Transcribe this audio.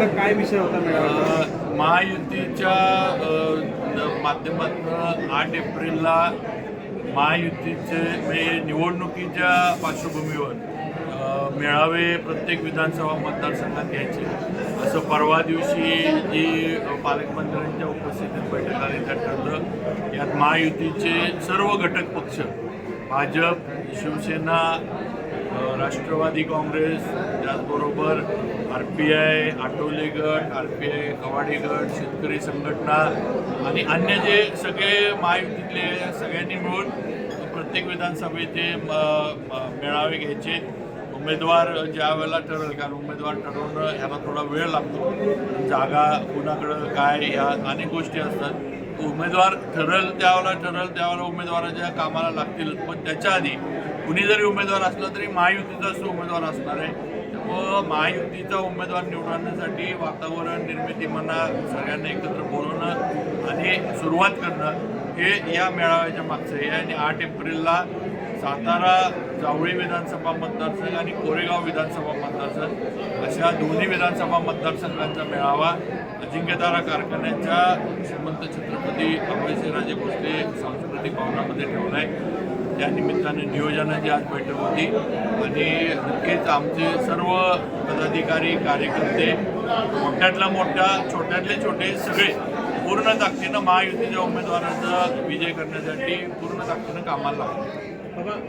नेमका काय विषय होता मॅडम? महायुतीच्या माध्यमातून आठ एप्रिलला महायुतीचे म्हणजे निवडणुकीच्या पार्श्वभूमीवर मेळावे प्रत्येक विधानसभा मतदारसंघात घ्यायचे. असं परवा दिवशी जी पालकमंत्र्यांच्या उपस्थितीत बैठक आली त्यात ठरलं यात महायुतीचे सर्व घटक पक्ष भाजप शिवसेना राष्ट्रवादी काँग्रेस त्याचबरोबर आर पी आय आटोले गट आर पी आय कवाडी गट शेतकरी संघटना आणि अन्य जे सगळे महायुतीतले सगळ्यांनी मिळून प्रत्येक विधानसभेचे म, मेळावे घ्यायचे. उमेदवार ज्या वेळेला ठरेल कारण उमेदवार ठरवणं ह्याला थोडा वेळ लागतो. जागा कुणाकडं काय ह्या अनेक गोष्टी असतात. उमेदवार ठरेल त्यावेळेला ठरेल त्यावेळेला उमेदवाराच्या कामाला लागतील पण त्याच्या आधी कुणी जरी उमेदवार असला तरी महायुतीचाच तो उमेदवार असणार आहे त्यामुळं महायुतीचा उमेदवार निवडण्यासाठी वातावरण निर्मिती म्हणा सगळ्यांना एकत्र बोलवणं आणि सुरुवात करणं हे या मेळाव्याच्या मागचं आहे. आणि आठ एप्रिलला सातारा जावळी विधानसभा मतदारसंघ आणि कोरेगाव विधानसभा मतदारसंघ अशा दोन्ही विधानसभा मतदारसंघांचा मेळावा अजिंक्यतारा कारखान्याच्या श्रीमंत छत्रपती अभयसिंहराजे भोसले सांस्कृतिक भवनामध्ये ठेवला आहे. त्या निमित्ताने नियोजनाची आज बैठक होती. आणि नक्कीच आमचे सर्व पदाधिकारी कार्यकर्ते मोठ्यातला मोठा छोट्यातले छोटे सगळे पूर्ण ताकदीनं महायुतीच्या उमेदवारांचा विजय करण्यासाठी पूर्ण ताकदीनं कामाला लागले.